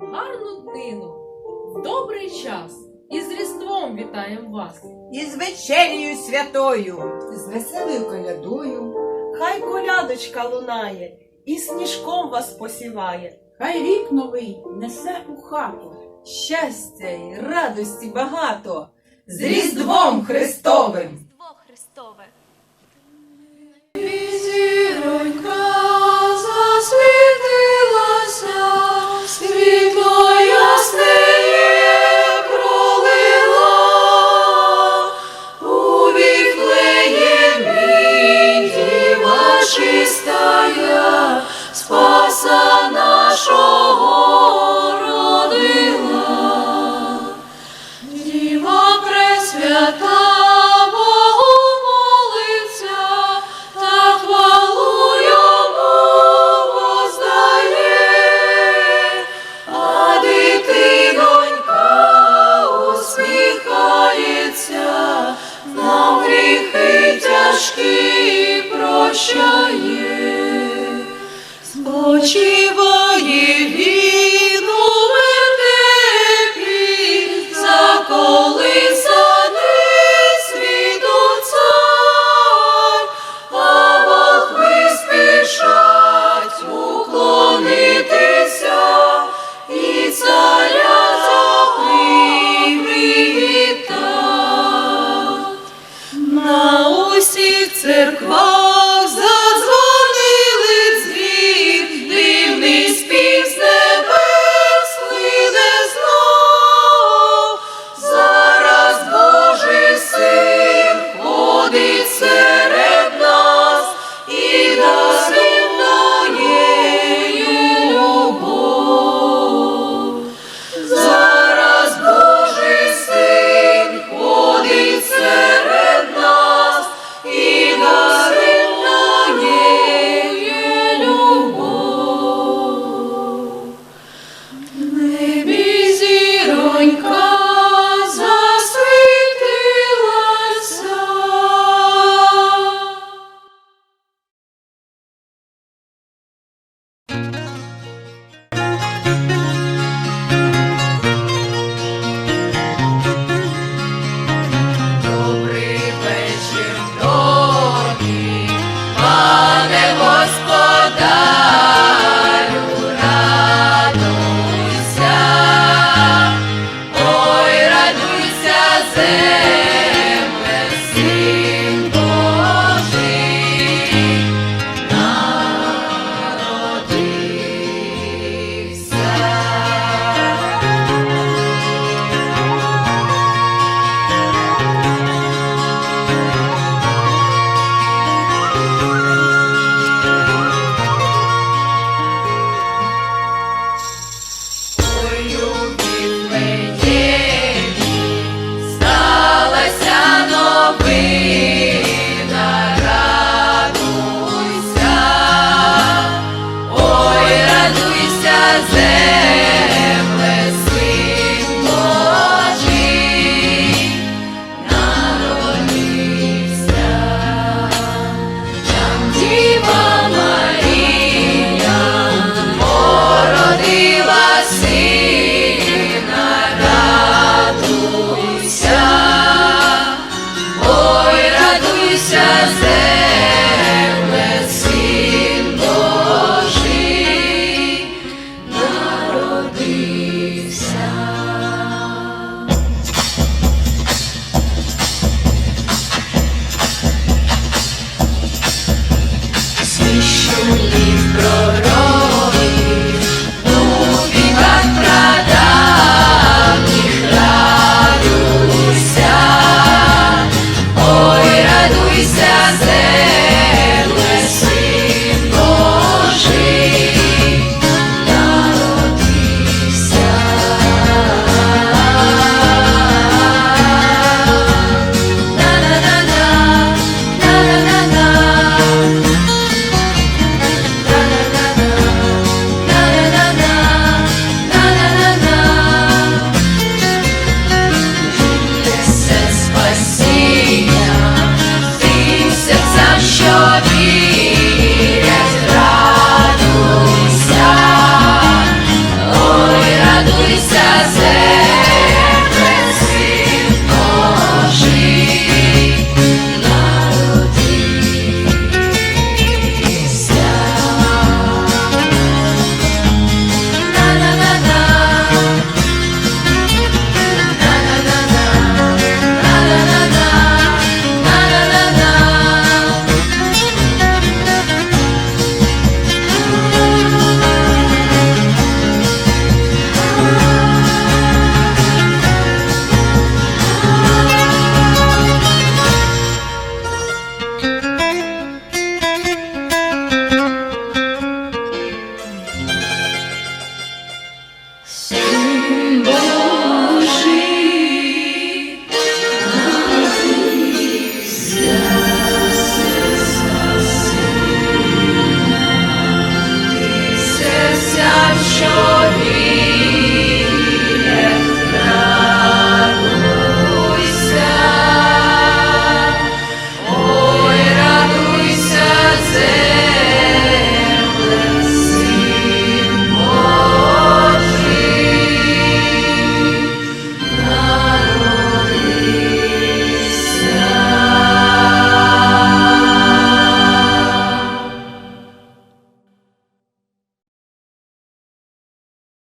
гарну днину, в добрий час і з Різдвом вітаємо вас. із вечерію святою. з веселою колядою. Хай колядочка лунає і сніжком вас посіває. Хай рік новий несе у хату. Щастя й радості багато. З Різдвом Христовим! прощає, спочиває. щастя.